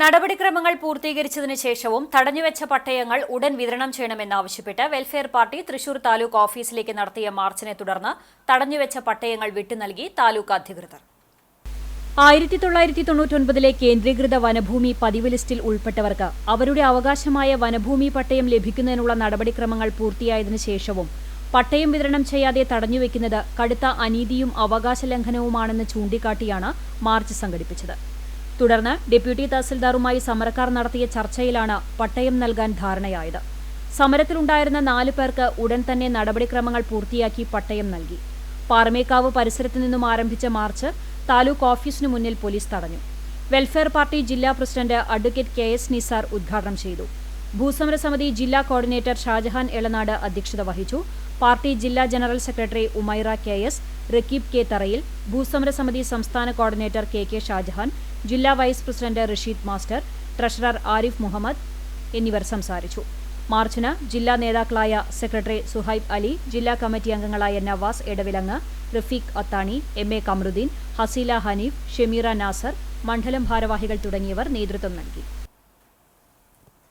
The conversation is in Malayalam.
നടപടിക്രമങ്ങൾ പൂർത്തീകരിച്ചതിന് ശേഷവും തടഞ്ഞുവെച്ച പട്ടയങ്ങൾ ഉടൻ വിതരണം ചെയ്യണമെന്നാവശ്യപ്പെട്ട് വെൽഫെയർ പാർട്ടി തൃശൂർ താലൂക്ക് ഓഫീസിലേക്ക് നടത്തിയ മാർച്ചിനെ തുടർന്ന് തടഞ്ഞുവെച്ച പട്ടയങ്ങൾ വിട്ടുനൽകി താലൂക്ക് അധികൃതർ. ആയിരത്തി തൊള്ളായിരത്തി തൊണ്ണൂറ്റൊൻപതിലെ കേന്ദ്രീകൃത വനഭൂമി പതിവ് ലിസ്റ്റിൽ ഉൾപ്പെട്ടവർക്ക് അവരുടെ അവകാശമായ വനഭൂമി പട്ടയം ലഭിക്കുന്നതിനുള്ള നടപടിക്രമങ്ങൾ പൂർത്തിയായതിനു ശേഷവും പട്ടയം വിതരണം ചെയ്യാതെ തടഞ്ഞുവെക്കുന്നത് കടുത്ത അനീതിയും അവകാശ ലംഘനവുമാണെന്ന് ചൂണ്ടിക്കാട്ടിയാണ് മാർച്ച് സംഘടിപ്പിച്ചത്. തുടർന്ന് ഡെപ്യൂട്ടി തഹസിൽദാറുമായി സമരക്കാർ നടത്തിയ ചർച്ചയിലാണ് പട്ടയം നൽകാൻ ധാരണയായത്. സമരത്തിലുണ്ടായിരുന്ന നാലു പേർക്ക് ഉടൻ തന്നെ നടപടിക്രമങ്ങൾ പൂർത്തിയാക്കി പട്ടയം നൽകി. പാറമേക്കാവ് പരിസരത്തു നിന്നും ആരംഭിച്ച മാർച്ച് താലൂക്ക് ഓഫീസിനു മുന്നിൽ പോലീസ് തടഞ്ഞു. വെൽഫെയർ പാർട്ടി ജില്ലാ president advocate K S Nisar ഉദ്ഘാടനം ചെയ്തു. ഭൂസമര സമിതി ജില്ലാ കോർഡിനേറ്റർ ഷാജഹാൻ എളനാട് അധ്യക്ഷത വഹിച്ചു. പാർട്ടി ജില്ലാ general secretary Umaira K S Raqeeb K Tharayil ഭൂസമര സമിതി സംസ്ഥാന കോർഡിനേറ്റർ കെ കെ ഷാജഹാൻ ജില്ലാ vice president Rasheed master treasurer Arif Muhammad എന്നിവർ സംസാരിച്ചു. മാർച്ചിന് ജില്ലാ നേതാക്കളായ സെക്രട്ടറി സുഹൈബ് അലി ജില്ലാ കമ്മിറ്റി അംഗങ്ങളായ നവാസ് എടവിലങ്ങ് റഫീഖ് അത്താണി എം എ കമറുദ്ദീൻ ഹസീല ഹനീഫ് ഷെമീറ നാസർ മണ്ഡലം ഭാരവാഹികൾ തുടങ്ങിയവർ നേതൃത്വം നൽകി.